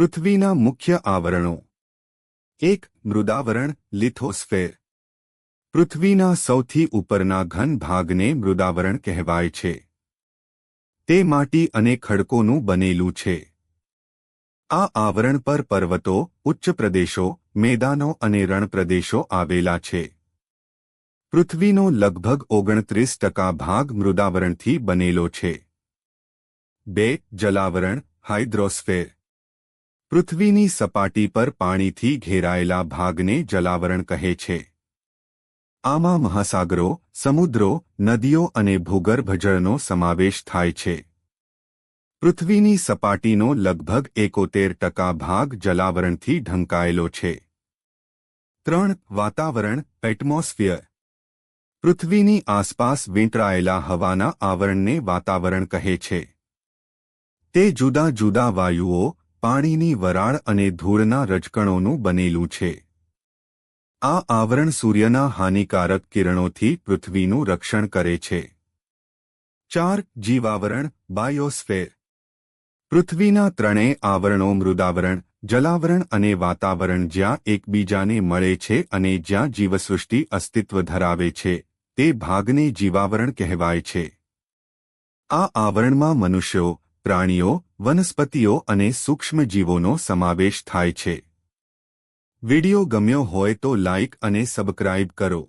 પૃથ્વીના મુખ્ય આવરણો. એક મૃદાવરણ લિથોસ્ફેર. પૃથ્વીના સૌથી ઉપરના ઘન ભાગને મૃદાવરણ કહેવાય છે. તે માટી અને ખડકોનું બનેલું છે. આ આવરણ પર પર્વતો, ઉચ્ચ પ્રદેશો, મેદાનો અને રણ પ્રદેશો આવેલા છે. પૃથ્વીનો લગભગ ઓગણત્રીસ ટકા ભાગ મૃદાવરણથી બનેલો છે. બે જલાવરણ, હાઇડ્રોસ્ફેર. પૃથ્વીની સપાટી પર પાણીથી ઘેરાયેલા ભાગને જલાવરણ કહે છે. આમાં મહાસાગરો, સમુદ્રો, નદીઓ અને ભૂગર્ભજળનો સમાવેશ થાય છે. પૃથ્વીની સપાટીનો લગભગ એકોતેર ટકા ભાગ જલાવરણથી ઢંકાયેલો છે. ત્રણ, વાતાવરણ, એટમોસ્ફિયર. પૃથ્વીની આસપાસ વીંટળાયેલા હવાના આવરણને વાતાવરણ કહે છે. તે જુદા જુદા વાયુઓ પાણીની વરાળ અને ધૂળના રજકણોનું બનેલું છે. આ આવરણ સૂર્યના હાનિકારક કિરણોથી પૃથ્વીનું રક્ષણ કરે છે. ચાર જીવાવરણ, બાયોસ્ફેર. પૃથ્વીના ત્રણેય આવરણો મૃદાવરણ, જલાવરણ અને વાતાવરણ જ્યાં એકબીજાને મળે છે અને જ્યાં જીવસૃષ્ટિ અસ્તિત્વ ધરાવે છે, તે ભાગને જીવાવરણ કહેવાય છે. આ આવરણમાં મનુષ્યો પ્રાણીઓ, વનસ્પતિઓ અને સૂક્ષ્મજીવોનો સમાવેશ થાય છે. વિડિયો ગમ્યો હોય તો લાઇક અને સબસ્ક્રાઇબ કરો.